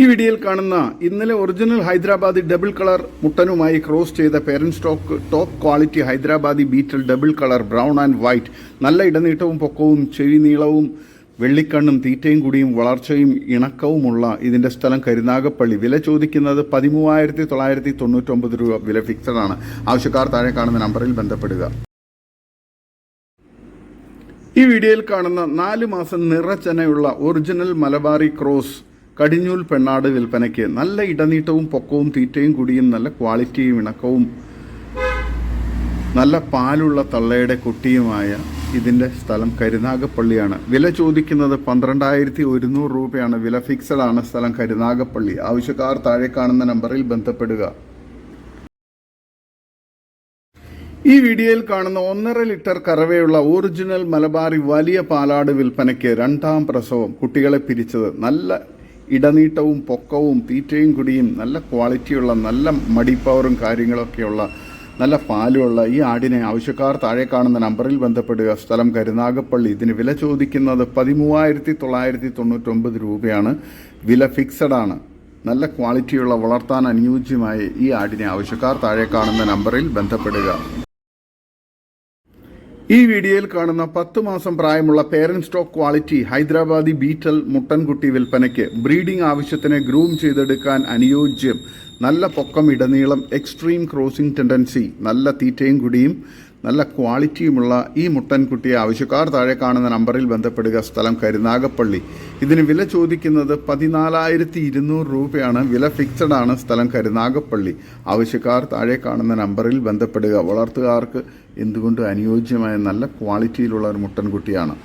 ഈ വീഡിയോയിൽ കാണുന്ന ഇന്നലെ ഒറിജിനൽ ഹൈദരാബാദി ഡബിൾ കളർ മുട്ടനുമായി ക്രോസ് ചെയ്ത parent stock top quality Hyderabadi Beetal double colour brown and white നല്ല ഇടനീട്ടവും പൊക്കവും ചെവി നീളവും വെള്ളിക്കണ്ണും തീറ്റയും കൂടിയും വളർച്ചയും ഇണക്കവുമുള്ള ഇതിന്റെ സ്ഥലം കരുനാഗപ്പള്ളി. വില ചോദിക്കുന്നത് പതിമൂവായിരത്തി തൊള്ളായിരത്തി തൊണ്ണൂറ്റൊമ്പത് രൂപ. വില ഫിക്സഡ് ആണ്. ആവശ്യക്കാർ താഴെ കാണുന്ന നമ്പറിൽ ബന്ധപ്പെടുക. ഈ വീഡിയോയിൽ കാണുന്ന നാല് മാസം നിറച്ചനയുള്ള ഒറിജിനൽ മലബാറി ക്രോസ് കടിഞ്ഞൂൽ പെണ്ണാട് വിൽപ്പനയ്ക്ക് നല്ല ഇടനീട്ടവും പൊക്കവും തീറ്റയും കുടിയും നല്ല ക്വാളിറ്റിയും ഇണക്കവും നല്ല പാലുള്ള തള്ളയുടെ കുട്ടിയുമായ ഇതിന്റെ സ്ഥലം കരുനാഗപ്പള്ളിയാണ്. വില ചോദിക്കുന്നത് പന്ത്രണ്ടായിരത്തി ഒരുന്നൂറ് രൂപയാണ്. വില ഫിക്സഡ് ആണ് സ്ഥലം കരുനാഗപ്പള്ളി. ആവശ്യക്കാർ താഴെ കാണുന്ന നമ്പറിൽ ബന്ധപ്പെടുക. ഈ വീഡിയോയിൽ കാണുന്ന ഒന്നര ലിറ്റർ കറവയുള്ള ഒറിജിനൽ മലബാറി വലിയ പാലാട് വിൽപ്പനയ്ക്ക് രണ്ടാം പ്രസവം കുട്ടികളെ പിരിച്ചത്. നല്ല ഇടനീട്ടവും പൊക്കവും തീറ്റയും കുടിയും നല്ല ക്വാളിറ്റിയുള്ള നല്ല മടിപ്പവറും കാര്യങ്ങളൊക്കെയുള്ള നല്ല പാലുമുള്ള ഈ ആടിനെ ആവശ്യക്കാർ താഴെ കാണുന്ന നമ്പറിൽ ബന്ധപ്പെടുക. സ്ഥലം കരുനാഗപ്പള്ളി. ഇതിന് വില ചോദിക്കുന്നത് പതിമൂവായിരത്തി തൊള്ളായിരത്തി തൊണ്ണൂറ്റൊമ്പത് രൂപയാണ്. വില ഫിക്സഡ് ആണ്. നല്ല ക്വാളിറ്റിയുള്ള വളർത്താൻ അനുയോജ്യമായ ഈ ആടിനെ ആവശ്യക്കാർ താഴെ കാണുന്ന നമ്പറിൽ ബന്ധപ്പെടുക. ഈ വീഡിയോയിൽ കാണുന്ന പത്ത് മാസം പ്രായമുള്ള parent stock quality Hyderabadi Beetal മുട്ടൻകുട്ടി വിൽപ്പനയ്ക്ക് ബ്രീഡിംഗ് ആവശ്യത്തിന് ഗ്രൂം ചെയ്തെടുക്കാൻ അനുയോജ്യം. നല്ല പൊക്കം ഇടനീളം എക്സ്ട്രീം ക്രോസിംഗ് ടെൻഡൻസി നല്ല തീറ്റയും കുടിയും നല്ല ക്വാളിറ്റിയുമുള്ള ഈ മുട്ടൻകുട്ടിയെ ആവശ്യക്കാർ താഴെ കാണുന്ന നമ്പറിൽ ബന്ധപ്പെടുക സ്ഥലം കരുനാഗപ്പള്ളി ഇതിന് വില ചോദിക്കുന്നത് പതിനാലായിരത്തി ഇരുന്നൂറ് രൂപയാണ്. വില ഫിക്സഡ് ആണ് സ്ഥലം കരുനാഗപ്പള്ളി ആവശ്യക്കാർ താഴെ കാണുന്ന നമ്പറിൽ ബന്ധപ്പെടുക. വളർത്തുകാർക്ക് എന്തുകൊണ്ട് അനുയോജ്യമായ നല്ല ക്വാളിറ്റിയിലുള്ള ഒരു മുട്ടൻകുട്ടിയാണ്.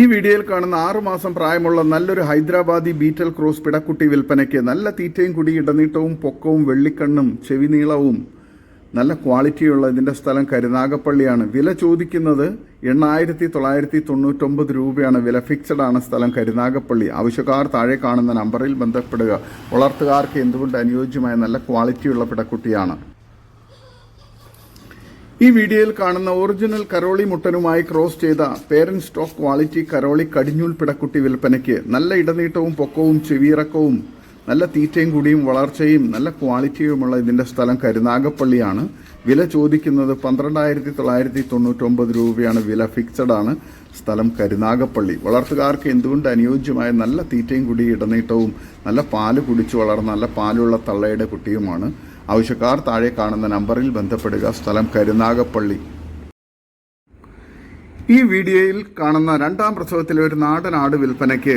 ഈ വീഡിയോയിൽ കാണുന്ന ആറുമാസം പ്രായമുള്ള നല്ലൊരു ഹൈദരാബാദി ബീറ്റൽ ക്രോസ് പിടക്കുട്ടി വിൽപ്പനയ്ക്ക് നല്ല തീറ്റയും കുടി ഇടനീട്ടവും പൊക്കവും വെള്ളിക്കണ്ണും ചെവി നീളവും നല്ല ക്വാളിറ്റിയുള്ള ഇതിന്റെ സ്ഥലം കരുനാഗപ്പള്ളിയാണ്. വില ചോദിക്കുന്നത് എണ്ണായിരത്തി തൊള്ളായിരത്തി തൊണ്ണൂറ്റൊമ്പത് രൂപയാണ്. വില ഫിക്സഡ് ആണ് സ്ഥലം കരുനാഗപ്പള്ളി. ആവശ്യക്കാർ താഴെ കാണുന്ന നമ്പറിൽ ബന്ധപ്പെടുക. വളർത്തുകാർക്ക് എന്തുകൊണ്ട് അനുയോജ്യമായ നല്ല ക്വാളിറ്റിയുള്ള പിടക്കുട്ടിയാണ്. ഈ വീഡിയോയിൽ കാണുന്ന ഒറിജിനൽ കരോളി മുട്ടനുമായി ക്രോസ് ചെയ്ത പേരന്റ് സ്റ്റോക്ക് ക്വാളിറ്റി കരോളി കടിഞ്ഞൂൽ പിടക്കുട്ടി വിൽപ്പനയ്ക്ക് നല്ല ഇടനീട്ടവും പൊക്കവും ചെവിയിറക്കവും നല്ല തീറ്റയും കൂടിയും വളർച്ചയും നല്ല ക്വാളിറ്റിയുമുള്ള ഇതിന്റെ സ്ഥലം കരുനാഗപ്പള്ളിയാണ്. വില ചോദിക്കുന്നത് പന്ത്രണ്ടായിരത്തി തൊള്ളായിരത്തി തൊണ്ണൂറ്റൊമ്പത് രൂപയാണ്. വില ഫിക്സഡ് ആണ്. സ്ഥലം കരുനാഗപ്പള്ളി. വളർത്തുകാർക്ക് എന്തുകൊണ്ട് അനുയോജ്യമായ നല്ല തീറ്റയും കൂടി ഇടനീട്ടവും നല്ല പാൽ കുടിച്ചു വളർന്ന നല്ല പാലുള്ള തള്ളയുടെ കുട്ടിയുമാണ്? ആവശ്യക്കാർ താഴെ കാണുന്ന നമ്പറിൽ ബന്ധപ്പെടുക. സ്ഥലം കരുനാഗപ്പള്ളി. ഈ വീഡിയോയിൽ കാണുന്ന രണ്ടാം പ്രസവത്തിലെ ഒരു നാടനാട് വിൽപ്പനയ്ക്ക്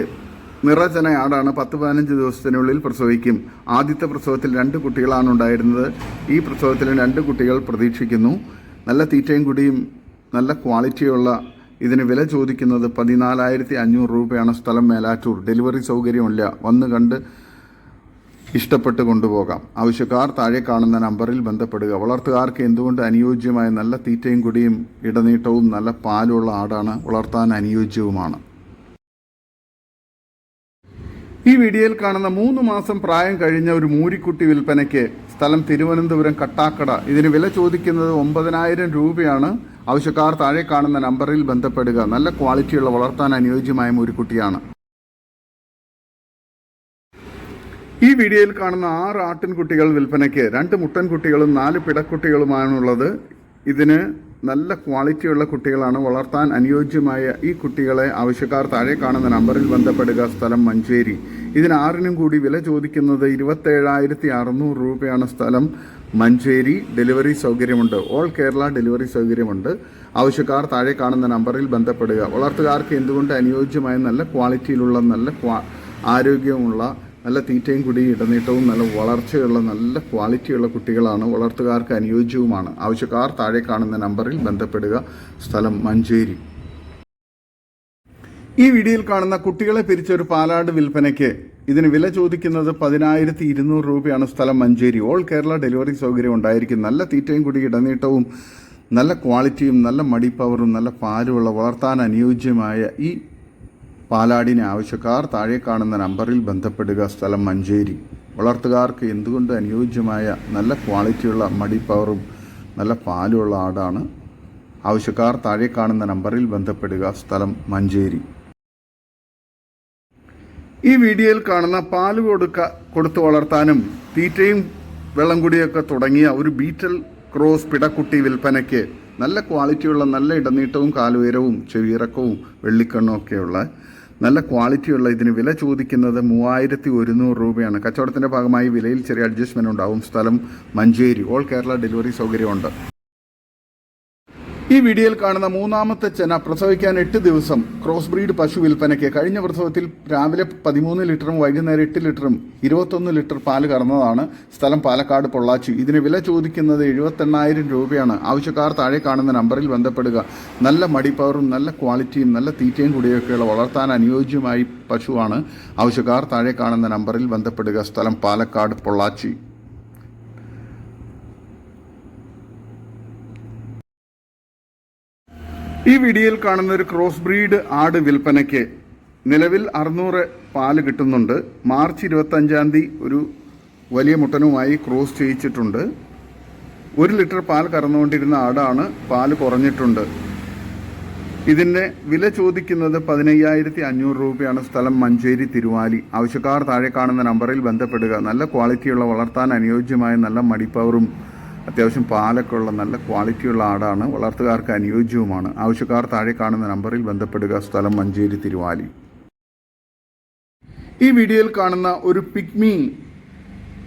നിറചന ആടാണ് പത്ത് പതിനഞ്ച് ദിവസത്തിനുള്ളിൽ പ്രസവിക്കും. ആദ്യത്തെ പ്രസവത്തിൽ രണ്ട് കുട്ടികളാണ് ഉണ്ടായിരുന്നത്. ഈ പ്രസവത്തിൽ രണ്ട് കുട്ടികൾ പ്രതീക്ഷിക്കുന്നു. നല്ല തീറ്റയും കുടിയും നല്ല ക്വാളിറ്റിയുള്ള ഇതിന് വില ചോദിക്കുന്നത് പതിനാലായിരത്തി അഞ്ഞൂറ് രൂപയാണ് സ്ഥലം മേലാറ്റൂർ. ഡെലിവറി സൗകര്യമില്ല. വന്ന് കണ്ട് ഇഷ്ടപ്പെട്ട് കൊണ്ടുപോകാം. ആവശ്യക്കാർ താഴെ കാണുന്ന നമ്പറിൽ ബന്ധപ്പെടുക. വളർത്തുകാർക്ക് എന്തുകൊണ്ട് അനുയോജ്യമായ നല്ല തീറ്റയും കുടിയും ഇടനീട്ടവും നല്ല പാലുള്ള ആടാണ് വളർത്താൻ അനുയോജ്യവുമാണ്. ഈ വീഡിയോയിൽ കാണുന്ന മൂന്ന് മാസം പ്രായം കഴിഞ്ഞ ഒരു മൂരിക്കുട്ടി വിൽപ്പനയ്ക്ക് സ്ഥലം തിരുവനന്തപുരം കട്ടാക്കട. ഇതിന് വില ചോദിക്കുന്നത് ഒമ്പതിനായിരം രൂപയാണ്. ആവശ്യക്കാർ താഴെ കാണുന്ന നമ്പറിൽ ബന്ധപ്പെടുക. നല്ല ക്വാളിറ്റിയുള്ള വളർത്താൻ അനുയോജ്യമായ മൂരിക്കുട്ടിയാണ്. ഈ വീഡിയോയിൽ കാണുന്ന ആറ് ആട്ടിൻകുട്ടികൾ വിൽപ്പനയ്ക്ക് രണ്ട് മുട്ടൻകുട്ടികളും നാല് പിടക്കുട്ടികളുമാണുള്ളത്. ഇതിന് നല്ല ക്വാളിറ്റിയുള്ള കുട്ടികളാണ്. വളർത്താൻ അനുയോജ്യമായ ഈ കുട്ടികളെ ആവശ്യക്കാർ താഴെ കാണുന്ന നമ്പറിൽ ബന്ധപ്പെടുക. സ്ഥലം മഞ്ചേരി. ഇതിന് ആറിനും കൂടി വില ചോദിക്കുന്നത് ഇരുപത്തേഴായിരത്തി അറുന്നൂറ് രൂപയാണ് സ്ഥലം മഞ്ചേരി. ഡെലിവറി സൗകര്യമുണ്ട്. ഓൾ കേരള ഡെലിവറി സൗകര്യമുണ്ട്. ആവശ്യക്കാർ താഴെ കാണുന്ന നമ്പറിൽ ബന്ധപ്പെടുക. വളർത്തുകാർക്ക് എന്തുകൊണ്ട് അനുയോജ്യമായ നല്ല ക്വാളിറ്റിയിലുള്ള നല്ല ആരോഗ്യമുള്ള നല്ല തീറ്റയും കുടി ഇടനീട്ടവും നല്ല വളർച്ചയുള്ള നല്ല ക്വാളിറ്റിയുള്ള കുട്ടികളാണ് വളർത്തുകാർക്ക് അനുയോജ്യവുമാണ്. ആവശ്യക്കാർ താഴെ കാണുന്ന നമ്പറിൽ ബന്ധപ്പെടുക. സ്ഥലം മഞ്ചേരി. ഈ വീഡിയോയിൽ കാണുന്ന കുട്ടികളെ പിരിച്ച ഒരു പാലാട് വിൽപ്പനയ്ക്ക് ഇതിന് വില ചോദിക്കുന്നത് പതിനായിരത്തി ഇരുന്നൂറ് രൂപയാണ് സ്ഥലം മഞ്ചേരി. ഓൾ കേരള ഡെലിവറി സൗകര്യം ഉണ്ടായിരിക്കും. നല്ല തീറ്റയും കുടി ഇടനീട്ടവും നല്ല ക്വാളിറ്റിയും നല്ല മടിപ്പവറും പവറും നല്ല പാലുമുള്ള വളർത്താൻ അനുയോജ്യമായ ഈ പാലാടിനെ ആവശ്യക്കാർ താഴെ കാണുന്ന നമ്പറിൽ ബന്ധപ്പെടുക സ്ഥലം മഞ്ചേരി. വളർത്തുകാർക്ക് എന്തുകൊണ്ട് അനുയോജ്യമായ നല്ല ക്വാളിറ്റിയുള്ള മടി പവറും നല്ല പാലുമുള്ള ആടാണ്? ആവശ്യക്കാർ താഴെ കാണുന്ന നമ്പറിൽ ബന്ധപ്പെടുക സ്ഥലം മഞ്ചേരി. ഈ വീഡിയോയിൽ കാണുന്ന പാൽ കൊടുക്ക കൊടുത്തു വളർത്താനും തീറ്റയും വെള്ളം കുടിയൊക്കെ തുടങ്ങിയ ഒരു ബീറ്റൽ ക്രോസ് പിടക്കുട്ടി വിൽപ്പനയ്ക്ക് നല്ല ക്വാളിറ്റിയുള്ള നല്ല ഇടനീട്ടവും കാലുയരവും ചെവിയിറക്കവും വെള്ളിക്കണ്ണും ഒക്കെയുള്ള നല്ല ക്വാളിറ്റിയുള്ള ഇതിന് വില ചോദിക്കുന്നത് മൂവായിരത്തി ഒരുന്നൂറ് രൂപയാണ്. കച്ചവടത്തിന്റെ ഭാഗമായി വിലയിൽ ചെറിയ അഡ്ജസ്റ്റ്മെന്റ് ഉണ്ടാവും. സ്ഥലം മഞ്ചേരി. ഓൾ കേരള ഡെലിവറി സൗകര്യമുണ്ട്. ഈ വീഡിയോയിൽ കാണുന്ന മൂന്നാമത്തെ ചെന പ്രസവിക്കാൻ എട്ട് ദിവസം ക്രോസ് ബ്രീഡ് പശു വിൽപ്പനയ്ക്ക്. കഴിഞ്ഞ പ്രസവത്തിൽ രാവിലെ പതിമൂന്ന് ലിറ്ററും വൈകുന്നേരം എട്ട് ലിറ്ററും ഇരുപത്തൊന്ന് ലിറ്റർ പാൽ കറന്നതാണ് സ്ഥലം പാലക്കാട് പൊള്ളാച്ചി. ഇതിന് വില ചോദിക്കുന്നത് എഴുപത്തെണ്ണായിരം രൂപയാണ്. ആവശ്യക്കാർ താഴെ കാണുന്ന നമ്പറിൽ ബന്ധപ്പെടുക. നല്ല മടിപ്പവറും നല്ല ക്വാളിറ്റിയും നല്ല തീറ്റയും കൂടിയൊക്കെയുള്ള വളർത്താൻ അനുയോജ്യമായി പശുവാണ്. ആവശ്യക്കാർ താഴെ കാണുന്ന നമ്പറിൽ ബന്ധപ്പെടുക. സ്ഥലം പാലക്കാട് പൊള്ളാച്ചി. ഈ വീഡിയോയിൽ കാണുന്ന ഒരു ക്രോസ് ബ്രീഡ് ആട് വിൽപ്പനയ്ക്ക് നിലവിൽ അറുന്നൂറ് പാൽ കിട്ടുന്നുണ്ട്. മാർച്ച് ഇരുപത്തഞ്ചാം തീയതി ഒരു വലിയ മുട്ടനുമായി ക്രോസ് ചെയ്യിച്ചിട്ടുണ്ട്. ഒരു ലിറ്റർ പാൽ കറന്നുകൊണ്ടിരുന്ന ആടാണ് പാൽ കുറഞ്ഞിട്ടുണ്ട്. ഇതിന്റെ വില ചോദിക്കുന്നത് പതിനയ്യായിരത്തി അഞ്ഞൂറ് രൂപയാണ്. സ്ഥലം മഞ്ചേരി തിരുവാലി. ആവശ്യക്കാർ താഴെ കാണുന്ന നമ്പറിൽ ബന്ധപ്പെടുക. നല്ല ക്വാളിറ്റിയുള്ള വളർത്താൻ അനുയോജ്യമായ നല്ല മടിപ്പവറും അത്യാവശ്യം പാലൊക്കെ ഉള്ള നല്ല ക്വാളിറ്റിയുള്ള ആടാണ്. വളർത്തുകാർക്ക് അനുയോജ്യവുമാണ്. ആവശ്യക്കാർ താഴെ കാണുന്ന നമ്പറിൽ ബന്ധപ്പെടുക. സ്ഥലം മഞ്ചേരി തിരുവാലി. ഈ വീഡിയോയിൽ കാണുന്ന ഒരു പിഗ്മി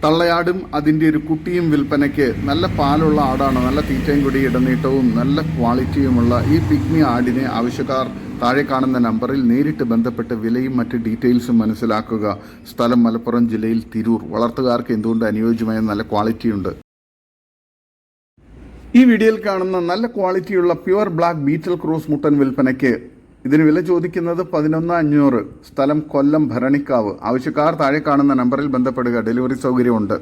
തള്ളയാടും അതിന്റെ ഒരു കുട്ടിയും വിൽപ്പനയ്ക്ക് നല്ല പാലുള്ള ആടാണ്. നല്ല തീറ്റയും കൂടി ഇടനീട്ടവും നല്ല ക്വാളിറ്റിയുമുള്ള ഈ പിഗ്മി ആടിനെ ആവശ്യക്കാർ താഴെ കാണുന്ന നമ്പറിൽ നേരിട്ട് ബന്ധപ്പെട്ട് വിലയും മറ്റ് ഡീറ്റെയിൽസും മനസ്സിലാക്കുക. സ്ഥലം മലപ്പുറം ജില്ലയിൽ തിരൂർ. വളർത്തുകാർക്ക് എന്തുകൊണ്ട് അനുയോജ്യമായ നല്ല ക്വാളിറ്റിയുണ്ട് ഈ വീഡിയോയിൽ കാണുന്ന നല്ല ക്വാളിറ്റിയുള്ള പ്യുവർ ബ്ലാക്ക് ബീറ്റൽ ക്രോസ് മുട്ടൻ വിൽപ്പനയ്ക്ക് ഇതിന് വില ചോദിക്കുന്നത് പതിനൊന്ന് അഞ്ഞൂറ്. സ്ഥലം കൊല്ലം ഭരണിക്കാവ്. ആവശ്യക്കാർ താഴെ കാണുന്ന നമ്പറിൽ ബന്ധപ്പെടുക. ഡെലിവറി സൗകര്യമുണ്ട്.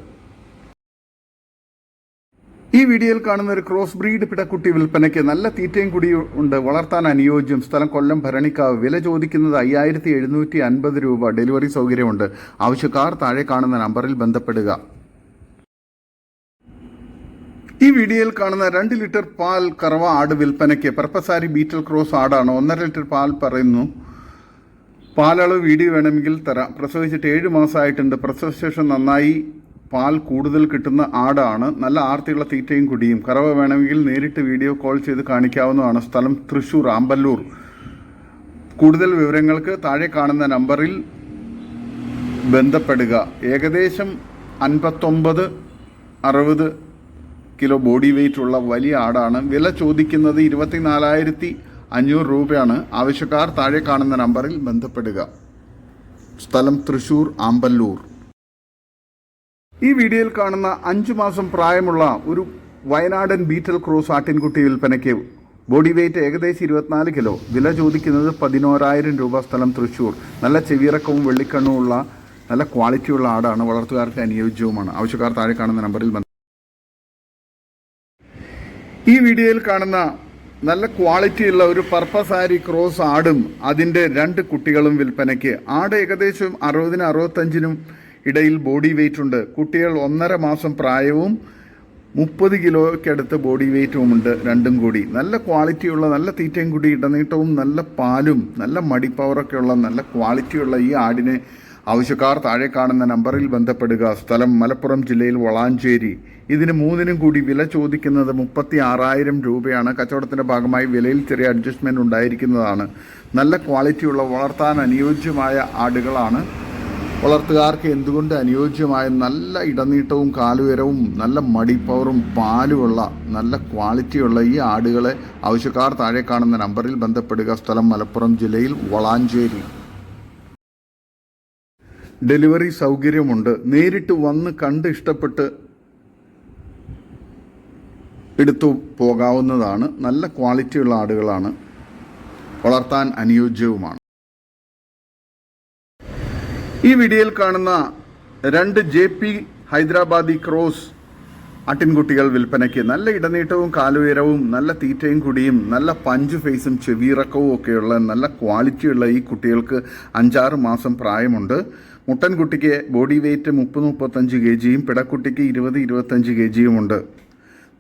ഈ വീഡിയോയിൽ കാണുന്ന ഒരു ക്രോസ് ബ്രീഡ് പിടക്കുട്ടി വിൽപ്പനയ്ക്ക് നല്ല തീറ്റയും കൂടി ഉണ്ട്. വളർത്താൻ അനുയോജ്യം. സ്ഥലം കൊല്ലം ഭരണിക്കാവ്. വില ചോദിക്കുന്നത് അയ്യായിരത്തി എഴുന്നൂറ്റി അൻപത് രൂപ. ഡെലിവറി സൗകര്യമുണ്ട്. ആവശ്യക്കാർ താഴെ കാണുന്ന നമ്പറിൽ ബന്ധപ്പെടുക. ഈ വീഡിയോയിൽ കാണുന്ന രണ്ട് ലിറ്റർ പാൽ കറവ ആട് വിൽപ്പനയ്ക്ക് പർപ്പസാരി ബീറ്റൽ ക്രോസ് ആടാണ് ഒന്നര ലിറ്റർ പാൽ പറയുന്നു. പാലളവ് വീഡിയോ വേണമെങ്കിൽ തരാം. പ്രസവിച്ചിട്ട് ഏഴ് മാസമായിട്ടുണ്ട്. പ്രസവശേഷം നന്നായി പാൽ കൂടുതൽ കിട്ടുന്ന ആടാണ്. നല്ല ആർത്തിയുള്ള തീറ്റയും കുടിയും. കറവ വേണമെങ്കിൽ നേരിട്ട് വീഡിയോ കോൾ ചെയ്ത് കാണിക്കാവുന്നതാണ്. സ്ഥലം തൃശൂർ ആമ്പല്ലൂർ കൂടുതൽ വിവരങ്ങൾക്ക് താഴെ കാണുന്ന നമ്പറിൽ ബന്ധപ്പെടുക. ഏകദേശം അൻപത്തൊമ്പത് അറുപത് കിലോ ബോഡി വെയിറ്റ് ഉള്ള വലിയ ആടാണ്. വില ചോദിക്കുന്നത് ഇരുപത്തിനാലായിരത്തി അഞ്ഞൂറ് രൂപയാണ്. ആവശ്യക്കാർ താഴെ കാണുന്ന നമ്പറിൽ ബന്ധപ്പെടുക. സ്ഥലം തൃശൂർ ആമ്പല്ലൂർ. ഈ വീഡിയോയിൽ കാണുന്ന അഞ്ചു മാസം പ്രായമുള്ള ഒരു വയനാടൻ ബീറ്റൽ ക്രോസ് ആട്ടിൻകുട്ടി വിൽപ്പനയ്ക്ക് ബോഡി വെയിറ്റ് ഏകദേശം ഇരുപത്തിനാല് കിലോ. വില ചോദിക്കുന്നത് പതിനോരായിരം രൂപ സ്ഥലം തൃശ്ശൂർ നല്ല ചെവിയിറക്കവും വെള്ളിക്കണ്ണുമുള്ള നല്ല ക്വാളിറ്റിയുള്ള ആടാണ്. വളർത്തുകാർക്ക് അനുയോജ്യവുമാണ്. ആവശ്യക്കാർ താഴെ കാണുന്ന നമ്പറിൽ ഈ വീഡിയോയിൽ കാണുന്ന നല്ല ക്വാളിറ്റിയുള്ള ഒരു പർപ്പസാരി ക്രോസ് ആടും അതിന്റെ രണ്ട് കുട്ടികളും വിൽപ്പനയ്ക്ക്. ആട് ഏകദേശം അറുപതിനും അറുപത്തഞ്ചിനും ഇടയിൽ ബോഡി വെയിറ്റ് ഉണ്ട്. കുട്ടികൾ ഒന്നര മാസം പ്രായവും മുപ്പത് കിലോയ്ക്കടുത്ത് ബോഡി വെയിറ്റും ഉണ്ട് രണ്ടും കൂടി. നല്ല ക്വാളിറ്റിയുള്ള നല്ല തീറ്റയും കൂടി ഇടനീട്ടവും നല്ല പാലും നല്ല മടിപ്പവറൊക്കെ ഉള്ള നല്ല ക്വാളിറ്റിയുള്ള ഈ ആടിനെ ആവശ്യക്കാർ താഴെ കാണുന്ന നമ്പറിൽ ബന്ധപ്പെടുക. സ്ഥലം മലപ്പുറം ജില്ലയിൽ വളാഞ്ചേരി. ഇതിന് മൂന്നിനും കൂടി വില ചോദിക്കുന്നത് മുപ്പത്തി ആറായിരം രൂപയാണ്. കച്ചവടത്തിന്റെ ഭാഗമായി വിലയിൽ ചെറിയ അഡ്ജസ്റ്റ്മെന്റ് ഉണ്ടായിരിക്കുന്നതാണ്. നല്ല ക്വാളിറ്റിയുള്ള വളർത്താൻ അനുയോജ്യമായ ആടുകളാണ്. വളർത്തുകാർക്ക് എന്തുകൊണ്ട് അനുയോജ്യമായ നല്ല ഇടനീട്ടവും കാലുയരവും നല്ല മടിപ്പവറും പാലുമുള്ള നല്ല ക്വാളിറ്റിയുള്ള ഈ ആടുകളെ ആവശ്യക്കാർ താഴെ കാണുന്ന നമ്പറിൽ ബന്ധപ്പെടുക. സ്ഥലം മലപ്പുറം ജില്ലയിൽ വളാഞ്ചേരി. ഡെലിവറി സൗകര്യമുണ്ട്. നേരിട്ട് വന്ന് കണ്ട് ഇഷ്ടപ്പെട്ട് എടുത്തു പോകാവുന്നതാണ്. നല്ല ക്വാളിറ്റിയുള്ള ആടുകളാണ്. വളർത്താൻ അനുയോജ്യവുമാണ്. ഈ വീഡിയോയിൽ കാണുന്ന രണ്ട് ജെ പി ഹൈദരാബാദി ക്രോസ് ആട്ടിൻകുട്ടികൾ വിൽപ്പനയ്ക്ക് നല്ല ഇടനീട്ടവും കാലുയരവും നല്ല തീറ്റയും കുടിയും നല്ല പഞ്ച് ഫേസും ചെവിയിറക്കവും ഒക്കെയുള്ള നല്ല ക്വാളിറ്റിയുള്ള ഈ കുട്ടികൾക്ക് അഞ്ചാറ് മാസം പ്രായമുണ്ട്. മുട്ടൻകുട്ടിക്ക് ബോഡി വെയ്റ്റ് മുപ്പത് മുപ്പത്തഞ്ച് കെ ജിയും പിടക്കുട്ടിക്ക് ഇരുപത് ഇരുപത്തഞ്ച് കെ ജിയുമുണ്ട്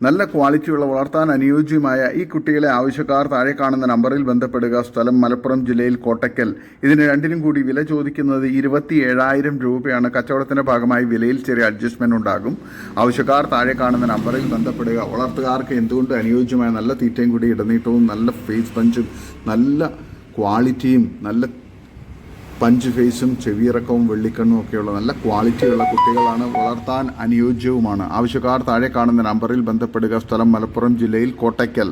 നല്ല ക്വാളിറ്റിയുള്ള വളർത്താൻ അനുയോജ്യമായ ഈ കുട്ടികളെ ആവശ്യക്കാർ താഴെ കാണുന്ന നമ്പറിൽ ബന്ധപ്പെടുക. സ്ഥലം മലപ്പുറം ജില്ലയിൽ കോട്ടക്കൽ. ഇതിന് രണ്ടിനും കൂടി വില ചോദിക്കുന്നത് ഇരുപത്തി ഏഴായിരം രൂപയാണ്. കച്ചവടത്തിന്റെ ഭാഗമായി വിലയിൽ ചെറിയ അഡ്ജസ്റ്റ്മെന്റ് ഉണ്ടാകും. ആവശ്യക്കാർ താഴെ കാണുന്ന നമ്പറിൽ ബന്ധപ്പെടുക. വളർത്തുകാർക്ക് എന്തുകൊണ്ട് അനുയോജ്യമായ നല്ല തീറ്റയും കൂടി ഇടനീട്ടവും നല്ല ഫേസ് പഞ്ചും നല്ല ക്വാളിറ്റിയും നല്ല പഞ്ച് ഫേസും ചെവിയിറക്കവും വെള്ളിക്കണ്ണും ഒക്കെയുള്ള നല്ല ക്വാളിറ്റിയുള്ള കുട്ടികളാണ് വളർത്താൻ അനുയോജ്യവുമാണ്. ആവശ്യക്കാർ താഴെ കാണുന്ന നമ്പറിൽ ബന്ധപ്പെടുക. സ്ഥലം മലപ്പുറം ജില്ലയിൽ കോട്ടയ്ക്കൽ.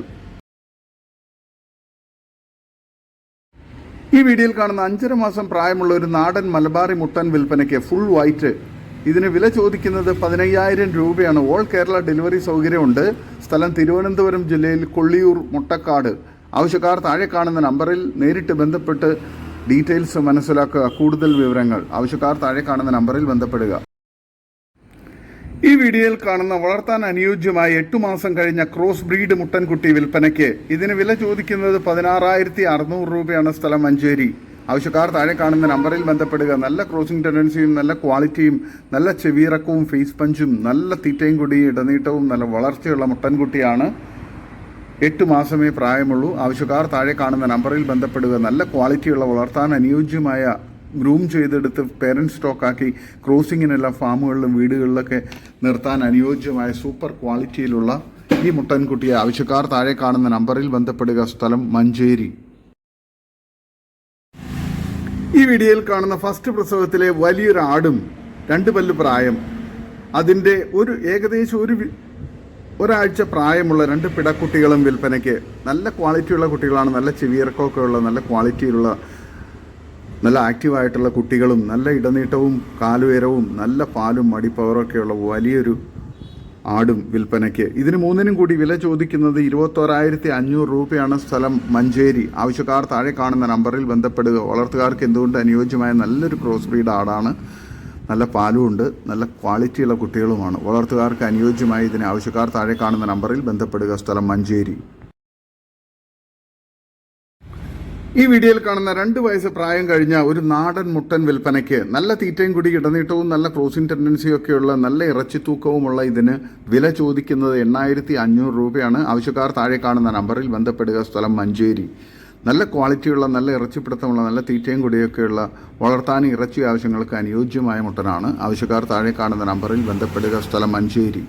ഈ വീഡിയോയിൽ കാണുന്ന അഞ്ചര മാസം പ്രായമുള്ള ഒരു നാടൻ മലബാറി മുട്ടൻ വിൽപ്പനയ്ക്ക് ഫുൾ വൈറ്റ് ഇതിന് വില ചോദിക്കുന്നത് പതിനയ്യായിരം രൂപയാണ്. ഓൾ കേരള ഡെലിവറി സൗകര്യമുണ്ട്. സ്ഥലം തിരുവനന്തപുരം ജില്ലയിൽ കൊള്ളിയൂർ മുട്ടക്കാട്. ആവശ്യക്കാർ താഴെ കാണുന്ന നമ്പറിൽ നേരിട്ട് ബന്ധപ്പെട്ട് ഡീറ്റെയിൽസ് മനസ്സിലാക്കുക. കൂടുതൽ വിവരങ്ങൾ ആവശ്യക്കാർ താഴെ കാണുന്ന നമ്പറിൽ ബന്ധപ്പെടുക. ഈ വീഡിയോയിൽ കാണുന്ന വളർത്താൻ അനുയോജ്യമായ എട്ട് മാസം കഴിഞ്ഞ ക്രോസ് ബ്രീഡ് മുട്ടൻകുട്ടി വിൽപ്പനയ്ക്ക് ഇതിന് വില ചോദിക്കുന്നത് പതിനാറായിരത്തി അറുന്നൂറ് രൂപയാണ് സ്ഥലം മഞ്ചേരി. ആവശ്യക്കാർ താഴെ കാണുന്ന നമ്പറിൽ ബന്ധപ്പെടുക. നല്ല ക്രോസിംഗ് ടെൻഡൻസിയും നല്ല ക്വാളിറ്റിയും നല്ല ചെവിയിറക്കവും ഫേസ് പഞ്ചും നല്ല തീറ്റയും കൂടി ഇടനീട്ടവും നല്ല വളർച്ചയുള്ള മുട്ടൻകുട്ടിയാണ് എട്ട് മാസമേ പ്രായമുള്ളൂ. ആവശ്യക്കാർ താഴെ കാണുന്ന നമ്പറിൽ ബന്ധപ്പെടുക. നല്ല ക്വാളിറ്റിയുള്ള വളർത്താൻ അനുയോജ്യമായ ഗ്രൂം ചെയ്തെടുത്ത് പേരന്റ് സ്റ്റോക്കാക്കി ക്രോസിങ്ങിനെല്ലാം ഫാമുകളിലും വീടുകളിലൊക്കെ നിർത്താൻ അനുയോജ്യമായ സൂപ്പർ ക്വാളിറ്റിയിലുള്ള ഈ മുട്ടൻകുട്ടിയെ ആവശ്യക്കാർ താഴെ കാണുന്ന നമ്പറിൽ ബന്ധപ്പെടുക. സ്ഥലം മഞ്ചേരി. ഈ വീഡിയോയിൽ കാണുന്ന ഫസ്റ്റ് പ്രസവത്തിലെ വലിയൊരു ആടും രണ്ട് പല്ല് പ്രായം. അതിന്റെ ഒരു ഏകദേശം ഒരു ഒരാഴ്ച പ്രായമുള്ള രണ്ട് പിടക്കുട്ടികളും വിൽപ്പനയ്ക്ക് നല്ല ക്വാളിറ്റിയുള്ള കുട്ടികളാണ് നല്ല ചെവിയിറക്കമൊക്കെ ഉള്ള നല്ല ക്വാളിറ്റിയിലുള്ള നല്ല ആക്റ്റീവായിട്ടുള്ള കുട്ടികളും നല്ല ഇടനീട്ടവും കാലുയരവും നല്ല പാലും മടിപ്പവറൊക്കെയുള്ള വലിയൊരു ആടും വിൽപ്പനയ്ക്ക്. ഇതിന് മൂന്നിനും കൂടി വില ചോദിക്കുന്നത് ഇരുപത്തോരായിരത്തി അഞ്ഞൂറ് രൂപയാണ് സ്ഥലം മഞ്ചേരി. ആവശ്യക്കാർ താഴെ കാണുന്ന നമ്പറിൽ ബന്ധപ്പെടുക. വളർത്തുകാർക്ക് എന്തുകൊണ്ട് അനുയോജ്യമായ നല്ലൊരു ക്രോസ് ബ്രീഡ് ആടാണ് നല്ല പാലും ഉണ്ട് നല്ല ക്വാളിറ്റിയുള്ള കുട്ടികളുമാണ്. വളർത്തുകാർക്ക് അനുയോജ്യമായി ഇതിന് ആവശ്യക്കാർ താഴെ കാണുന്ന നമ്പറിൽ ബന്ധപ്പെടുക. സ്ഥലം മഞ്ചേരി. ഈ വീഡിയോയിൽ കാണുന്ന രണ്ട് വയസ്സ് പ്രായം കഴിഞ്ഞ ഒരു നാടൻ മുട്ടൻ വിൽപ്പനയ്ക്ക് നല്ല തീറ്റയും കൂടി ഇടനീട്ടവും നല്ല ക്രോസിംഗ് ടെൻഡൻസിയും ഒക്കെയുള്ള നല്ല ഇറച്ചി തൂക്കവുമുള്ള ഇതിന് വില ചോദിക്കുന്നത് എണ്ണായിരത്തി അഞ്ഞൂറ് രൂപയാണ്. ആവശ്യക്കാർ താഴെ കാണുന്ന നമ്പറിൽ ബന്ധപ്പെടുക. സ്ഥലം മഞ്ചേരി. നല്ല ക്വാളിറ്റിയുള്ള നല്ല ഇറച്ചിപ്പിടുത്തമുള്ള നല്ല തീറ്റയും കൂടിയൊക്കെയുള്ള വളർത്താൻ ഇറച്ചി ആവശ്യങ്ങൾക്ക് അനുയോജ്യമായ മുട്ടനാണ്. ആവശ്യക്കാർ താഴെ കാണുന്ന നമ്പറിൽ ബന്ധപ്പെടുക. സ്ഥലം മഞ്ചേരി.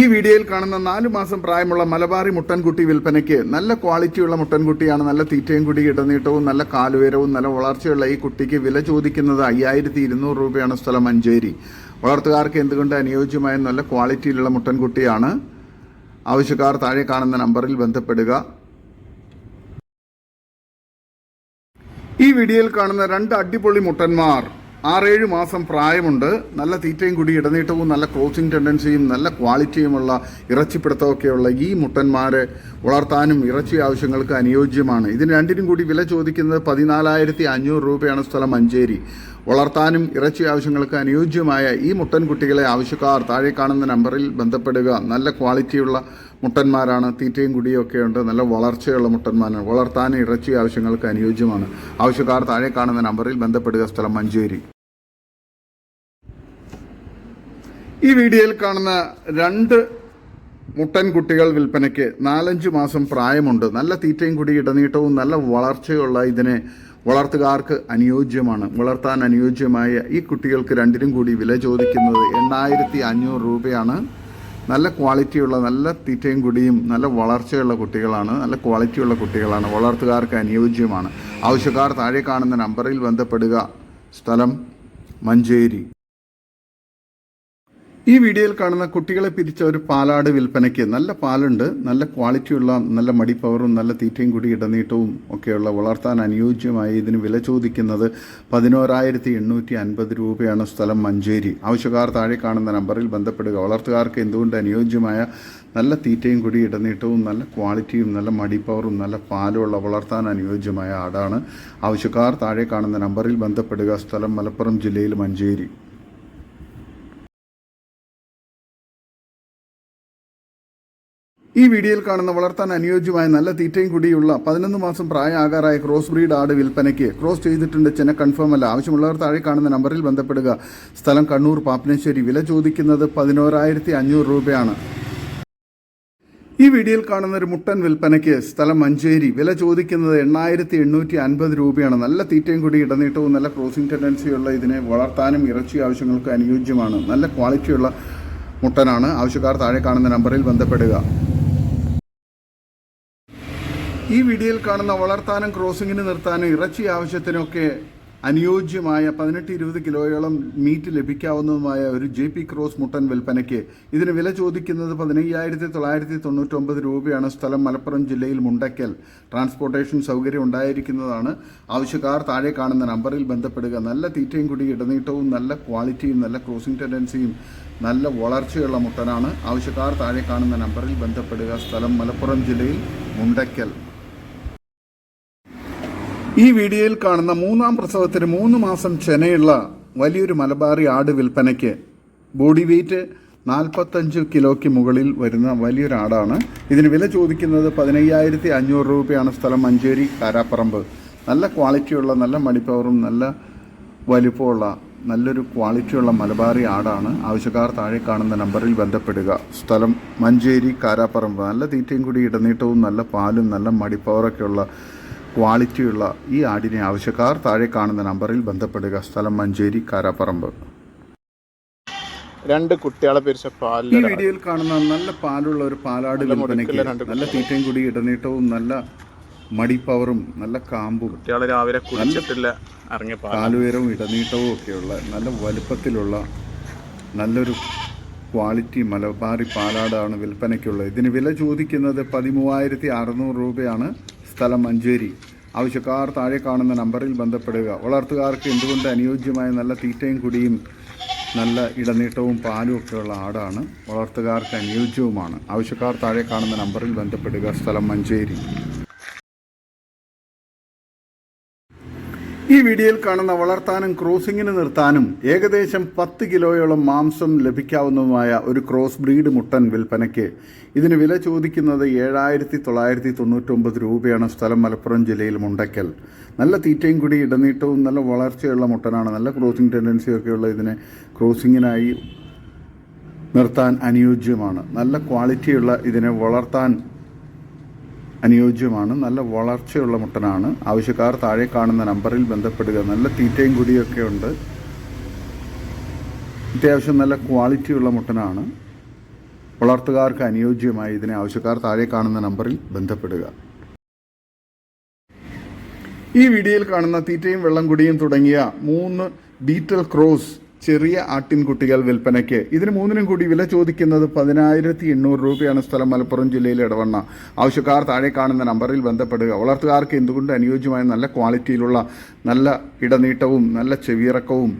ഈ വീഡിയോയിൽ കാണുന്ന നാലു മാസം പ്രായമുള്ള മലബാറി മുട്ടൻകുട്ടി വിൽപ്പനയ്ക്ക് നല്ല ക്വാളിറ്റിയുള്ള മുട്ടൻകുട്ടിയാണ്. നല്ല തീറ്റയും കുടി ഇടനീട്ടവും നല്ല കാലുയരവും നല്ല വളർച്ചയുള്ള ഈ കുട്ടിക്ക് വില ചോദിക്കുന്നത് അയ്യായിരത്തി ഇരുന്നൂറ് രൂപയാണ് സ്ഥലം മഞ്ചേരി. വളർത്തുകാർക്ക് എന്തുകൊണ്ട് അനുയോജ്യമായ നല്ല ക്വാളിറ്റിയിലുള്ള മുട്ടൻകുട്ടിയാണ്? ആവശ്യക്കാർ താഴെ കാണുന്ന നമ്പറിൽ ബന്ധപ്പെടുക. ഈ വീഡിയോയിൽ കാണുന്ന രണ്ട് അടിപൊളി മുട്ടന്മാർ. ആറേഴ് മാസം പ്രായമുണ്ട്. നല്ല തീറ്റയും കൂടി ഇടനീട്ടവും നല്ല ക്രോസിംഗ് ടെൻഡൻസിയും നല്ല ക്വാളിറ്റിയുമുള്ള ഇറച്ചിപ്പിടുത്തമൊക്കെയുള്ള ഈ മുട്ടന്മാരെ വളർത്താനും ഇറച്ചി ആവശ്യങ്ങൾക്ക് അനുയോജ്യമാണ്. ഇതിന് രണ്ടിനും കൂടി വില ചോദിക്കുന്നത് പതിനാലായിരത്തി അഞ്ഞൂറ് രൂപയാണ് സ്ഥലം മഞ്ചേരി. വളർത്താനും ഇറച്ചി ആവശ്യങ്ങൾക്ക് അനുയോജ്യമായ ഈ മുട്ടൻകുട്ടികളെ ആവശ്യക്കാർ താഴെ കാണുന്ന നമ്പറിൽ ബന്ധപ്പെടുക. നല്ല ക്വാളിറ്റിയുള്ള മുട്ടന്മാരാണ് തീറ്റയും കുടിയും ഒക്കെ ഉണ്ട്. നല്ല വളർച്ചയുള്ള മുട്ടന്മാരാണ്. വളർത്താൻ ഇറച്ചി ആവശ്യങ്ങൾക്ക് അനുയോജ്യമാണ്. ആവശ്യക്കാർ താഴെ കാണുന്ന നമ്പറിൽ ബന്ധപ്പെടുക. സ്ഥലം മഞ്ചേരി. ഈ വീഡിയോയിൽ കാണുന്ന രണ്ട് മുട്ടൻ കുട്ടികൾ വിൽപ്പനയ്ക്ക് നാലഞ്ച് മാസം പ്രായമുണ്ട്. നല്ല തീറ്റയും കുടി ഇടനീട്ടവും നല്ല വളർച്ചയുള്ള ഇതിനെ വളർത്തുകാർക്ക് അനുയോജ്യമാണ്. വളർത്താൻ അനുയോജ്യമായ ഈ കുട്ടികൾക്ക് രണ്ടിനും കൂടി വില ചോദിക്കുന്നത് എണ്ണായിരത്തി അഞ്ഞൂറ് രൂപയാണ്. നല്ല ക്വാളിറ്റിയുള്ള നല്ല തീറ്റയും കുടിയും നല്ല വളർച്ചയുള്ള കുട്ടികളാണ് നല്ല ക്വാളിറ്റിയുള്ള കുട്ടികളാണ് വളർത്തുകാർക്ക് അനുയോജ്യമാണ്. ആവശ്യക്കാർ താഴെ കാണുന്ന നമ്പറിൽ ബന്ധപ്പെടുക. സ്ഥലം മഞ്ചേരി. ഈ വീഡിയോയിൽ കാണുന്ന കുട്ടികളെ പിരിച്ച ഒരു പാലാട് വിൽപ്പനയ്ക്ക് നല്ല പാലുണ്ട് നല്ല ക്വാളിറ്റിയുള്ള നല്ല മടിപ്പവറും പവറും നല്ല തീറ്റയും കൂടി ഇടനീട്ടവും ഒക്കെയുള്ള വളർത്താൻ അനുയോജ്യമായി ഇതിന് വില ചോദിക്കുന്നത് പതിനോരായിരത്തി എണ്ണൂറ്റി അൻപത് രൂപയാണ് സ്ഥലം മഞ്ചേരി. ആവശ്യക്കാർ താഴെ കാണുന്ന നമ്പറിൽ ബന്ധപ്പെടുക. വളർത്തുകാർക്ക് എന്തുകൊണ്ട് അനുയോജ്യമായ നല്ല തീറ്റയും കൂടി ഇടനീട്ടവും നല്ല ക്വാളിറ്റിയും നല്ല മടിപ്പവറും പവറും നല്ല പാലുമുള്ള വളർത്താൻ അനുയോജ്യമായ ആടാണ്. ആവശ്യക്കാർ താഴെ കാണുന്ന നമ്പറിൽ ബന്ധപ്പെടുക. സ്ഥലം മലപ്പുറം ജില്ലയിൽ മഞ്ചേരി. ഈ വീഡിയോയിൽ കാണുന്ന വളർത്താൻ അനുയോജ്യമായ നല്ല തീറ്റയും കൂടിയുള്ള പതിനൊന്ന് മാസം പ്രായമാകാറായ ക്രോസ് ബ്രീഡ് ആട് വിൽപ്പനയ്ക്ക് ക്രോസ് ചെയ്തിട്ടുണ്ട് ചെന കൺഫേം അല്ല. ആവശ്യമുള്ളവർ താഴെ കാണുന്ന നമ്പറിൽ ബന്ധപ്പെടുക. സ്ഥലം കണ്ണൂർ പാപ്പനശ്ശേരി. വില ചോദിക്കുന്നത് പതിനോരായിരത്തി അഞ്ഞൂറ് രൂപയാണ്. ഈ വീഡിയോയിൽ കാണുന്ന ഒരു മുട്ടൻ വിൽപ്പനയ്ക്ക് സ്ഥലം മഞ്ചേരി. വില ചോദിക്കുന്നത് എണ്ണായിരത്തി എണ്ണൂറ്റി അൻപത് രൂപയാണ്. നല്ല തീറ്റയും കൂടി ഇടനീട്ടവും നല്ല ക്രോസിംഗ് ടെൻഡൻസിയുള്ള ഇതിനെ വളർത്താനും ഇറച്ചി ആവശ്യങ്ങൾക്കും അനുയോജ്യമാണ്. നല്ല ക്വാളിറ്റിയുള്ള മുട്ടനാണ്. ആവശ്യക്കാർ താഴെ കാണുന്ന നമ്പറിൽ ബന്ധപ്പെടുക. ഈ വീഡിയോയിൽ കാണുന്ന വളർത്താനും ക്രോസിങ്ങിന് നിർത്താനും ഇറച്ചി ആവശ്യത്തിനൊക്കെ അനുയോജ്യമായ പതിനെട്ട് ഇരുപത് കിലോയോളം മീറ്റ് ലഭിക്കാവുന്നതുമായ ഒരു ജെ പി ക്രോസ് മുട്ടൻ വിൽപ്പനയ്ക്ക് ഇതിന് വില ചോദിക്കുന്നത് പതിനയ്യായിരത്തി തൊള്ളായിരത്തി തൊണ്ണൂറ്റൊമ്പത് രൂപയാണ്. സ്ഥലം മലപ്പുറം ജില്ലയിൽ മുണ്ടയ്ക്കൽ ട്രാൻസ്പോർട്ടേഷൻ സൗകര്യം ഉണ്ടായിരിക്കുന്നതാണ്. ആവശ്യക്കാർ താഴെ കാണുന്ന നമ്പറിൽ ബന്ധപ്പെടുക. നല്ല തീറ്റയും കുടി ഇടനീട്ടവും നല്ല ക്വാളിറ്റിയും നല്ല ക്രോസിംഗ് ടെൻഡൻസിയും നല്ല വളർച്ചയുള്ള മുട്ടനാണ്. ആവശ്യക്കാർ താഴെ കാണുന്ന നമ്പറിൽ ബന്ധപ്പെടുക. സ്ഥലം മലപ്പുറം ജില്ലയിൽ മുണ്ടക്കൽ. ഈ വീഡിയോയിൽ കാണുന്ന മൂന്നാം പ്രസവത്തിന് മൂന്ന് മാസം ചെനയുള്ള വലിയൊരു മലബാറി ആട് വിൽപ്പനയ്ക്ക് ബോഡി വെയ്റ്റ് നാൽപ്പത്തഞ്ച് കിലോയ്ക്ക് മുകളിൽ വരുന്ന വലിയൊരു ആടാണ്. ഇതിന് വില ചോദിക്കുന്നത് പതിനയ്യായിരത്തി അഞ്ഞൂറ് രൂപയാണ്. സ്ഥലം മഞ്ചേരി കാരാപ്പറമ്പ്. നല്ല ക്വാളിറ്റിയുള്ള നല്ല മടിപ്പവറും നല്ല വലിപ്പമുള്ള നല്ലൊരു ക്വാളിറ്റിയുള്ള മലബാറി ആടാണ്. ആവശ്യക്കാർ താഴെ കാണുന്ന നമ്പറിൽ ബന്ധപ്പെടുക. സ്ഥലം മഞ്ചേരി കാരാപ്പറമ്പ്. നല്ല തീറ്റയും കൂടി ഇടനീട്ടവും നല്ല പാലും നല്ല മടിപ്പവറൊക്കെയുള്ള ക്വാളിറ്റിയുള്ള ഈ ആടിനെ ആവശ്യക്കാർ താഴെ കാണുന്ന നമ്പറിൽ ബന്ധപ്പെടുക. സ്ഥലം മഞ്ചേരി കാരാപ്പറമ്പ്. രണ്ട് കുട്ടികളെ പിരിച്ച ഈ വീഡിയോയിൽ കാണുന്ന നല്ല പാലുള്ള ഒരു പാലാട് നല്ല വിൽപ്പനയ്ക്ക് നല്ല തീറ്റയും കൂടി ഇടനീട്ടവും നല്ല മടിപ്പവറും നല്ല കാമ്പും കുട്ടികളെ രാവിലെ കുടിച്ചിട്ടില്ല ഇറങ്ങിയ പാലുയരവും ഇടനീട്ടവും ഒക്കെയുള്ള നല്ല വലുപ്പത്തിലുള്ള നല്ലൊരു ക്വാളിറ്റി മലബാറി പാലാടാണ് വിൽപ്പനയ്ക്കുള്ളത്. ഇതിന് വില ചോദിക്കുന്നത് പതിമൂവായിരത്തി അറുന്നൂറ് രൂപയാണ്. സ്ഥലം മഞ്ചേരി. ആവശ്യക്കാർ താഴെ കാണുന്ന നമ്പറിൽ ബന്ധപ്പെടുക. വളർത്തുകാർക്ക് എന്തുകൊണ്ട് അനുയോജ്യമായ നല്ല തീറ്റയും കുടിയും നല്ല ഇടനീട്ടവും പാലും ഒക്കെയുള്ള ആടാണ് വളർത്തുകാർക്ക് അനുയോജ്യവുമാണ്. ആവശ്യക്കാർ താഴെ കാണുന്ന നമ്പറിൽ ബന്ധപ്പെടുക. സ്ഥലം മഞ്ചേരി. ഈ വീഡിയോയിൽ കാണുന്ന വളർത്താനും ക്രോസിങ്ങിന് നിർത്താനും ഏകദേശം പത്ത് കിലോയോളം മാംസം ലഭിക്കാവുന്നതുമായ ഒരു ക്രോസ് ബ്രീഡ് മുട്ടൻ വിൽപ്പനയ്ക്ക് ഇതിന് വില ചോദിക്കുന്നത് ഏഴായിരത്തി തൊള്ളായിരത്തി തൊണ്ണൂറ്റൊമ്പത് രൂപയാണ് സ്ഥലം മലപ്പുറം ജില്ലയിൽ മുണ്ടക്കൽ നല്ല തീറ്റയും കൂടി ഇടനീട്ടവും നല്ല വളർച്ചയുള്ള മുട്ടനാണ്. നല്ല ക്രോസിംഗ് ടെൻഡൻസിയൊക്കെയുള്ള ഇതിനെ ക്രോസിങ്ങിനായി നിർത്താൻ അനുയോജ്യമാണ്. നല്ല ക്വാളിറ്റിയുള്ള ഇതിനെ വളർത്താൻ അനുയോജ്യമാണ്. നല്ല വളർച്ചയുള്ള മുട്ടനാണ്. ആവശ്യക്കാർ താഴെ കാണുന്ന നമ്പറിൽ ബന്ധപ്പെടുക. നല്ല തീറ്റയും കുടിയൊക്കെ ഉണ്ട്. അത്യാവശ്യം നല്ല ക്വാളിറ്റിയുള്ള മുട്ടനാണ്. വളർത്തുകാർക്ക് അനുയോജ്യമായി ഇതിനെ ആവശ്യക്കാർ താഴെ കാണുന്ന നമ്പറിൽ ബന്ധപ്പെടുക. ഈ വീഡിയോയിൽ കാണുന്ന തീറ്റയും വെള്ളം കുടിയും തുടങ്ങിയ മൂന്ന് ബീറ്റൽ ക്രോസ് ചെറിയ ആട്ടിൻകുട്ടികൾ വിൽപ്പനയ്ക്ക്. ഇതിന് മൂന്നിനും കൂടി വില ചോദിക്കുന്നത് പതിനായിരത്തി എണ്ണൂറ് രൂപയാണ് സ്ഥലം മലപ്പുറം ജില്ലയിലെ ഇടവണ്ണ ആവശ്യക്കാർ താഴെ കാണുന്ന നമ്പറിൽ ബന്ധപ്പെടുക. വളർത്തുകാർക്ക് എന്തുകൊണ്ട് അനുയോജ്യമായ നല്ല ക്വാളിറ്റിയിലുള്ള നല്ല ഇടനീട്ടവും നല്ല ചെവിയിറക്കവും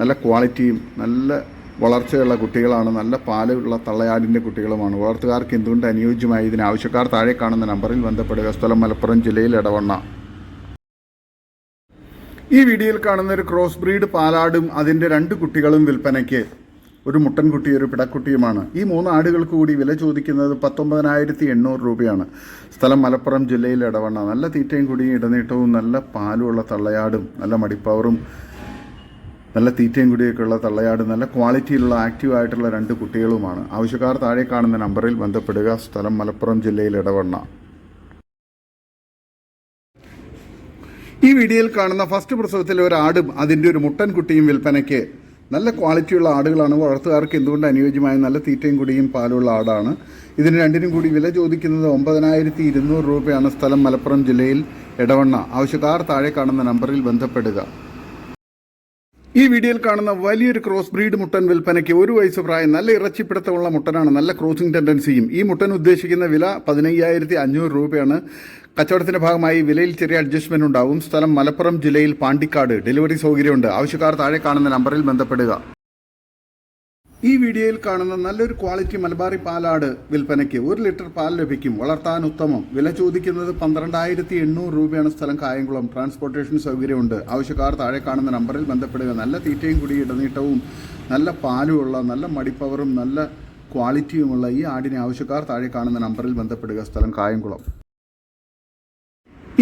നല്ല ക്വാളിറ്റിയും നല്ല വളർച്ചയുള്ള കുട്ടികളാണ് നല്ല പാലുള്ള തള്ളയാടിന്റെ കുട്ടികളുമാണ്. വളർത്തുകാർക്ക് എന്തുകൊണ്ട് അനുയോജ്യമായി ഇതിന് ആവശ്യക്കാർ താഴെ കാണുന്ന നമ്പറിൽ ബന്ധപ്പെടുക. സ്ഥലം മലപ്പുറം ജില്ലയിൽ ഇടവണ്ണ ഈ വീഡിയോയിൽ കാണുന്ന ഒരു ക്രോസ് ബ്രീഡ് പാലാടും അതിന്റെ രണ്ട് കുട്ടികളും വിൽപ്പനയ്ക്ക് ഒരു മുട്ടൻകുട്ടി ഒരു പിടക്കുട്ടിയുമാണ്. ഈ മൂന്ന് ആടുകൾക്ക് കൂടി വില ചോദിക്കുന്നത് പത്തൊമ്പതിനായിരത്തി എണ്ണൂറ് രൂപയാണ്. സ്ഥലം മലപ്പുറം ജില്ലയിൽ ഇടവണ്ണ. നല്ല തീറ്റയും കുടിയും ഇടനീട്ടവും നല്ല പാലുമുള്ള തള്ളയാടും നല്ല മടിപ്പവറും നല്ല തീറ്റയും കുടിയൊക്കെയുള്ള തള്ളയാടും നല്ല ക്വാളിറ്റിയിലുള്ള ആക്റ്റീവ് ആയിട്ടുള്ള രണ്ട് കുട്ടികളുമാണ്. ആവശ്യക്കാർ താഴെ കാണുന്ന നമ്പറിൽ ബന്ധപ്പെടുക. സ്ഥലം മലപ്പുറം ജില്ലയിൽ ഇടവണ്ണ. ഈ വീഡിയോയിൽ കാണുന്ന ഫസ്റ്റ് പ്രസവത്തിൽ ഒരു ആടും അതിന്റെ ഒരു മുട്ടൻ കുട്ടിയും വിൽപ്പനയ്ക്ക് നല്ല ക്വാളിറ്റിയുള്ള ആടുകളാണ്. വളർത്തുകാർക്ക് എന്തുകൊണ്ട് അനുയോജ്യമായ നല്ല തീറ്റയും കുടിയും പാലുള്ള ആടാണ്? ഇതിന് രണ്ടിനും കൂടി വില ചോദിക്കുന്നത് ഒമ്പതിനായിരത്തി ഇരുന്നൂറ് രൂപയാണ് സ്ഥലം മലപ്പുറം ജില്ലയിൽ എടവണ്ണ. ആവശ്യക്കാർ താഴെ കാണുന്ന നമ്പറിൽ ബന്ധപ്പെടുക. ഈ വീഡിയോയിൽ കാണുന്ന വലിയൊരു ക്രോസ് ബ്രീഡ് മുട്ടൻ വിൽപ്പനയ്ക്ക് ഒരു വയസ്സ് പ്രായം നല്ല ഇറച്ചിപ്പിടുത്തമുള്ള മുട്ടനാണ് നല്ല ക്രോസിംഗ് ടെൻഡൻസിയും ഈ മുട്ടൻ ഉദ്ദേശിക്കുന്ന വില പതിനയ്യായിരത്തി അഞ്ഞൂറ് രൂപയാണ്. കച്ചവടത്തിന്റെ ഭാഗമായി വിലയിൽ ചെറിയ അഡ്ജസ്റ്റ്മെന്റ് ഉണ്ടാവും. സ്ഥലം മലപ്പുറം ജില്ലയിൽ പാണ്ടിക്കാട്. ഡെലിവറി സൗകര്യമുണ്ട്. ആവശ്യക്കാർ താഴെ കാണുന്ന നമ്പറിൽ ബന്ധപ്പെടുക. ഈ വീഡിയോയിൽ കാണുന്ന നല്ലൊരു ക്വാളിറ്റി മലബാറി പാലാട് വിൽപ്പനയ്ക്ക് ഒരു ലിറ്റർ പാൽ ലഭിക്കും. വളർത്താൻ ഉത്തമം. വില ചോദിക്കുന്നത് പന്ത്രണ്ടായിരത്തി എണ്ണൂറ് രൂപയാണ് സ്ഥലം. കായംകുളം ട്രാൻസ്പോർട്ടേഷൻ സൗകര്യമുണ്ട്. ആവശ്യക്കാർ താഴെ കാണുന്ന നമ്പറിൽ ബന്ധപ്പെടുക. നല്ല തീറ്റയും കുടി ഇടനീട്ടവും നല്ല പാലുമുള്ള നല്ല മടിപ്പവറും നല്ല ക്വാളിറ്റിയുമുള്ള ഈ ആടിനെ ആവശ്യക്കാർ താഴെ കാണുന്ന നമ്പറിൽ ബന്ധപ്പെടുക. സ്ഥലം കായംകുളം.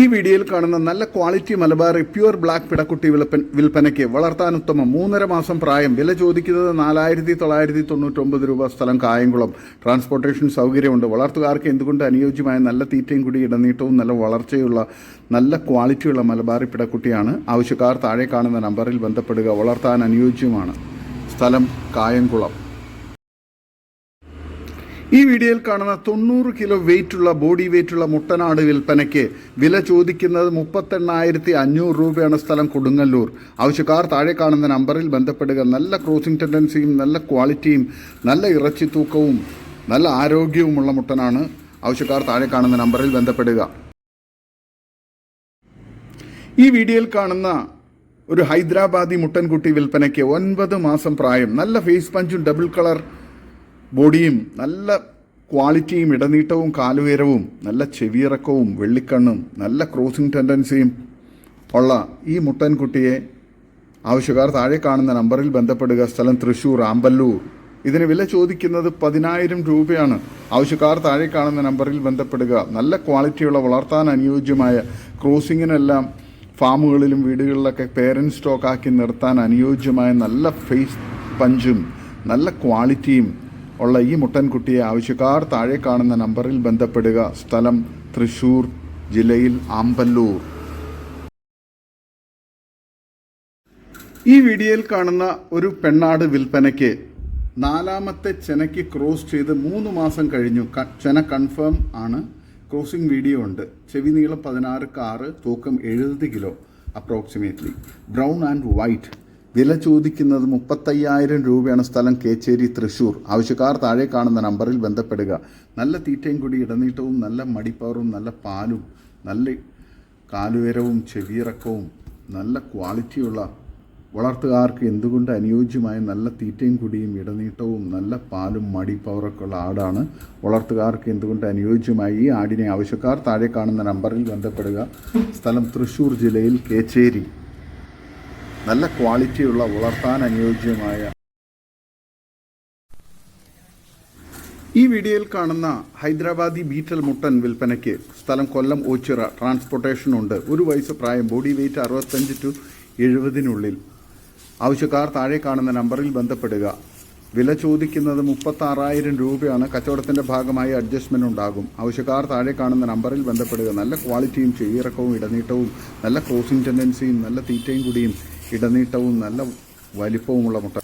ഈ വീഡിയോയിൽ കാണുന്ന നല്ല ക്വാളിറ്റി മലബാറി പ്യുവർ ബ്ലാക്ക് പിടക്കുട്ടി വിൽപ്പൻ വിൽപ്പനയ്ക്ക് വളർത്താൻ ഉത്തമം മൂന്നര മാസം പ്രായം. വില ചോദിക്കുന്നത് നാലായിരത്തി തൊള്ളായിരത്തി തൊണ്ണൂറ്റൊമ്പത് രൂപ സ്ഥലം കായംകുളം. ട്രാൻസ്പോർട്ടേഷൻ സൗകര്യമുണ്ട്. വളർത്തുകാർക്ക് എന്തുകൊണ്ട് അനുയോജ്യമായ നല്ല തീറ്റയും കൂടി ഇടനീട്ടവും നല്ല വളർച്ചയുള്ള നല്ല ക്വാളിറ്റിയുള്ള മലബാറി പിടക്കുട്ടിയാണ്? ആവശ്യക്കാർ താഴെ കാണുന്ന നമ്പറിൽ ബന്ധപ്പെടുക. വളർത്താൻ അനുയോജ്യമാണ്. സ്ഥലം കായംകുളം. ഈ വീഡിയോയിൽ കാണുന്ന തൊണ്ണൂറ് കിലോ വെയിറ്റുള്ള ബോഡി വെയിറ്റുള്ള മുട്ടനാട് വിൽപ്പനയ്ക്ക് വില ചോദിക്കുന്നത് മുപ്പത്തെണ്ണായിരത്തി അഞ്ഞൂറ് രൂപയാണ് സ്ഥലം കൊടുങ്ങല്ലൂർ. ആവശ്യക്കാർ താഴെ കാണുന്ന നമ്പറിൽ ബന്ധപ്പെടുക. നല്ല ക്രോസിംഗ് ടെൻഡൻസിയും നല്ല ക്വാളിറ്റിയും നല്ല ഇറച്ചി തൂക്കവും നല്ല ആരോഗ്യവുമുള്ള മുട്ടനാണ് ആവശ്യക്കാർ താഴെ കാണുന്ന നമ്പറിൽ ബന്ധപ്പെടുക. ഈ വീഡിയോയിൽ കാണുന്ന ഒരു ഹൈദരാബാദി മുട്ടൻകുട്ടി വിൽപ്പനയ്ക്ക് ഒൻപത് മാസം പ്രായം. നല്ല ഫേസ് പഞ്ചും ഡബിൾ കളർ ബോഡിയും നല്ല ക്വാളിറ്റിയും ഇടനീട്ടവും കാലുയരവും നല്ല ചെവിയിറക്കവും വെള്ളിക്കണ്ണും നല്ല ക്രോസിംഗ് ടെൻഡൻസിയും ഉള്ള ഈ മുട്ടൻകുട്ടിയെ ആവശ്യക്കാർ താഴെ കാണുന്ന നമ്പറിൽ ബന്ധപ്പെടുക. സ്ഥലം തൃശൂർ ആമ്പല്ലൂർ. ഇതിന് വില ചോദിക്കുന്നത് പതിനായിരം രൂപയാണ്. ആവശ്യക്കാർ താഴെ കാണുന്ന നമ്പറിൽ ബന്ധപ്പെടുക. നല്ല ക്വാളിറ്റിയുള്ള വളർത്താൻ അനുയോജ്യമായ ക്രോസിങ്ങിനെല്ലാം ഫാമുകളിലും വീടുകളിലൊക്കെ പേരന്റ് സ്റ്റോക്കാക്കി നിർത്താൻ അനുയോജ്യമായ നല്ല ഫേസ് പഞ്ചും നല്ല ക്വാളിറ്റിയും ഉള്ള ഈ മുട്ടൻകുട്ടിയെ ആവശ്യക്കാർ താഴെ കാണുന്ന നമ്പറിൽ ബന്ധപ്പെടുക. സ്ഥലം തൃശൂർ ജില്ലയിൽ ആമ്പല്ലൂർ. ഈ വീഡിയോയിൽ കാണുന്ന ഒരു പെണ്ണാട് വിൽപ്പനയ്ക്ക് നാലാമത്തെ ചെനയ്ക്ക് ക്രോസ് ചെയ്ത് മൂന്ന് മാസം കഴിഞ്ഞു. ചെന കൺഫേം ആണ്. ക്രോസിംഗ് വീഡിയോ ഉണ്ട്. ചെവി നീളം പതിനാറ് കാറ് തൂക്കം എഴുപത് kilo approximately. Brown and white. വില ചോദിക്കുന്നത് മുപ്പത്തയ്യായിരം രൂപയാണ് സ്ഥലം കേച്ചേരി തൃശൂർ. ആവശ്യക്കാർ താഴെ കാണുന്ന നമ്പറിൽ ബന്ധപ്പെടുക. നല്ല തീറ്റയും കൂടി ഇടനീട്ടവും നല്ല മടിപ്പവറും നല്ല പാലും നല്ല കാലുയരവും ചെവിയിറക്കവും നല്ല ക്വാളിറ്റിയുള്ള വളർത്തുകാർക്ക് എന്തുകൊണ്ട് അനുയോജ്യമായ നല്ല തീറ്റയും കുടിയും ഇടനീട്ടവും നല്ല പാലും മടി പവറൊക്കെ ഉള്ള ആടാണ് വളർത്തുകാർക്ക് എന്തുകൊണ്ട് അനുയോജ്യമായ? ഈ ആടിനെ ആവശ്യക്കാർ താഴെ കാണുന്ന നമ്പറിൽ ബന്ധപ്പെടുക. സ്ഥലം തൃശ്ശൂർ ജില്ലയിൽ കേച്ചേരി. നല്ല ക്വാളിറ്റിയുള്ള വളർത്താൻ അനുയോജ്യമായ ഈ വീഡിയോയിൽ കാണുന്ന ഹൈദരാബാദി ബീറ്റൽ മുട്ടൻ വിൽപ്പനയ്ക്ക് സ്ഥലം കൊല്ലം ഓച്ചിറ ട്രാൻസ്പോർട്ടേഷൻ ഉണ്ട്. ഒരു വയസ്സ് പ്രായം ബോഡി വെയിറ്റ് അറുപത്തഞ്ച് ടു എഴുപതിനുള്ളിൽ. ആവശ്യക്കാർ താഴെ കാണുന്ന നമ്പറിൽ ബന്ധപ്പെടുക. വില ചോദിക്കുന്നത് മുപ്പത്താറായിരം രൂപയാണ്. കച്ചവടത്തിന്റെ ഭാഗമായി അഡ്ജസ്റ്റ്മെന്റ് ഉണ്ടാകും. ആവശ്യക്കാർ താഴെ കാണുന്ന നമ്പറിൽ ബന്ധപ്പെടുക. നല്ല ക്വാളിറ്റിയും ചെയ്യിറക്കവും ഇടനീട്ടവും നല്ല ക്രോസിംഗ് ടെൻഡൻസിയും നല്ല തീറ്റയും കൂടിയും ഇടനീട്ടവും നല്ല വലിപ്പവുമുള്ള മുട്ട.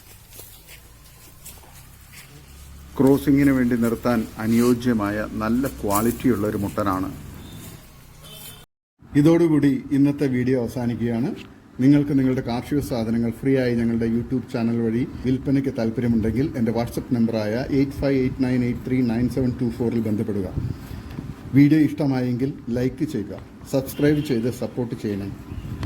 ക്രോസിങ്ങിന് വേണ്ടി നിർത്താൻ അനുയോജ്യമായ നല്ല ക്വാളിറ്റിയുള്ള ഒരു മുട്ടനാണ്. ഇതോടുകൂടി ഇന്നത്തെ വീഡിയോ അവസാനിക്കുകയാണ്. നിങ്ങൾക്ക് നിങ്ങളുടെ കാർഷിക സാധനങ്ങൾ ഫ്രീ ആയി ഞങ്ങളുടെ യൂട്യൂബ് ചാനൽ വഴി വിൽപ്പനയ്ക്ക് താല്പര്യമുണ്ടെങ്കിൽ എന്റെ വാട്സപ്പ് നമ്പറായ eight five eight nine eight three nine seven two ഫോറിൽ ബന്ധപ്പെടുക. വീഡിയോ ഇഷ്ടമായെങ്കിൽ ലൈക്ക് ചെയ്യുക സബ്സ്ക്രൈബ് ചെയ്ത് സപ്പോർട്ട് ചെയ്യണം.